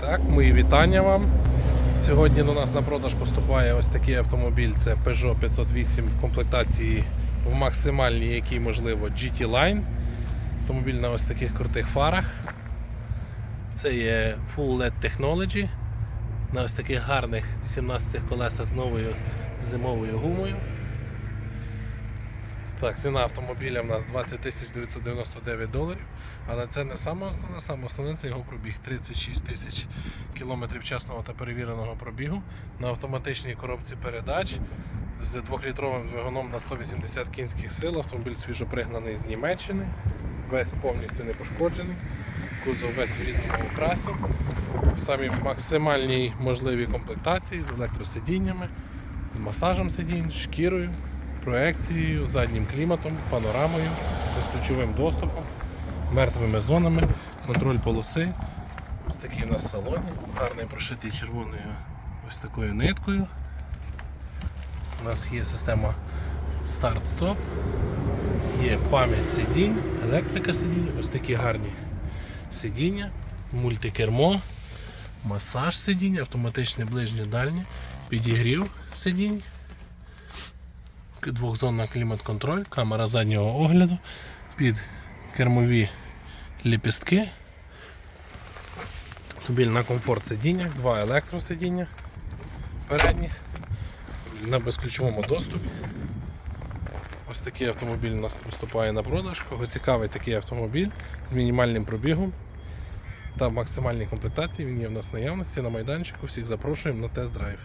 Так, мої вітання вам. Сьогодні до нас на продаж поступає ось такий автомобіль. Це Peugeot 508 в комплектації в максимальній, якій можливо, GT Line. Автомобіль на ось таких крутих фарах. Це є Full LED Technology. На ось таких гарних 18 колесах з новою зимовою гумою. Так, ціна автомобіля в нас 20 тисяч 999 доларів, але це не саме основне, саме основне це його пробіг 36 тисяч кілометрів чесного та перевіреного пробігу на автоматичній коробці передач з 2-літровим двигуном на 180 кінських сил. Автомобіль свіжопригнаний з Німеччини, весь повністю не пошкоджений, кузов весь в рідному окрасі, в самій максимальній можливій комплектації з електросидіннями, з масажем сидінь, шкірою проекцією, заднім кліматом, панорамою, безключовим доступом, мертвими зонами, контроль полоси. Ось такий у нас в салоні, гарний прошитий червоною ось такою ниткою. У нас є система старт-стоп, є пам'ять сидінь, електрика сидінь, ось такі гарні сидіння, мультикермо, масаж сидінь, автоматичне ближнє дальнє, підігрів сидінь двохзонна клімат-контроль, камера заднього огляду, під кермові ліпістки. Автомобіль на комфорт сидіння, два електросидіння передніх на безключовому доступі. Ось такий автомобіль у нас поступає на продаж. Кого цікавий такий автомобіль з мінімальним пробігом та максимальній комплектації, він є в нас наявності на майданчику. Всіх запрошуємо на тест-драйв.